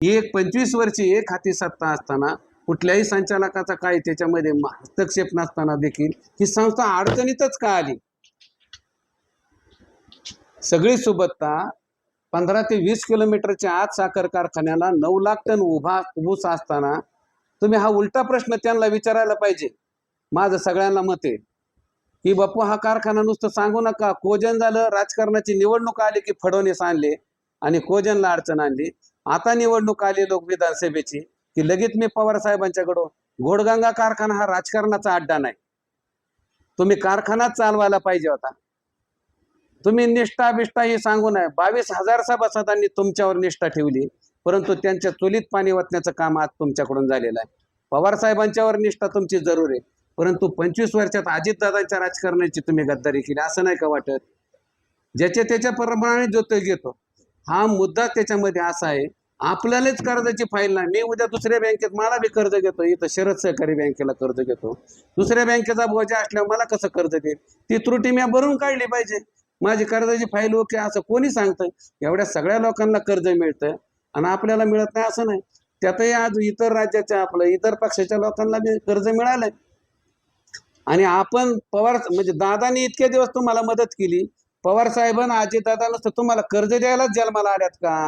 ही एक पंचवीस वर्षी एक हाती सत्ता असताना कुठल्याही संचालकाचा काही त्याच्यामध्ये हस्तक्षेप नसताना देखील ही संस्था अडचणीतच का आली? सगळी सुबत्ता पंधरा ते वीस किलोमीटरच्या आत साखर कारखान्याला नऊ लाख टन उभा ऊस असताना तुम्ही हा उलटा प्रश्न त्यांना विचारायला पाहिजे. माझं सगळ्यांना मत आहे. की बापू हा कारखाना नुसतं सांगू नका. कोजन झालं राजकारणाची निवडणूक आली की फडवणीस आणले आणि कोजनला अडचण आणली. आता निवडणूक आली लोक विधानसभेची की लगेच मी पवार साहेबांच्याकडं घोडगंगा कारखाना हा राजकारणाचा अड्डा नाही. तुम्ही कारखानाच चालवायला पाहिजे होता. तुम्ही निष्ठा बिष्ठा ही सांगू नये. बावीस हजार सभासदांनी तुमच्यावर निष्ठा ठेवली परंतु त्यांच्या चुलीत पाणी वतण्याचं काम आज तुमच्याकडून झालेलं आहे. पवार साहेबांच्यावर निष्ठा तुमची जरूर आहे परंतु पंचवीस वर्षात अजितदादांच्या राजकारणाची तुम्ही गद्दारी केली असं नाही का वाटत? ज्याच्या त्याच्या प्रमाणे जो तो घेतो. हा मुद्दा त्याच्यामध्ये असा आहे आपल्यालाच कर्जाची फाईल नाही. मी उद्या दुसऱ्या बँकेत मला बी कर्ज घेतो. इथं शरद सहकारी बँकेला कर्ज घेतो. दुसऱ्या बँकेचा बोजा असल्यावर मला कसं कर्ज देईल? ती त्रुटी मी भरून काढली पाहिजे. माझी कर्जाची फाईल ओके असं कोणी सांगतं? एवढ्या सगळ्या लोकांना कर्ज मिळतं आणि आपल्याला मिळत नाही असं नाही. त्यातही आज इतर राज्याच्या आपलं इतर पक्षाच्या लोकांना बी कर्ज मिळालंय आणि आपण पवार म्हणजे दादानी इतके दिवस तुम्हाला मदत केली. पवार साहेबांना अजितदादाला तर तुम्हाला कर्ज द्यायलाच जन्माला आल्यात का?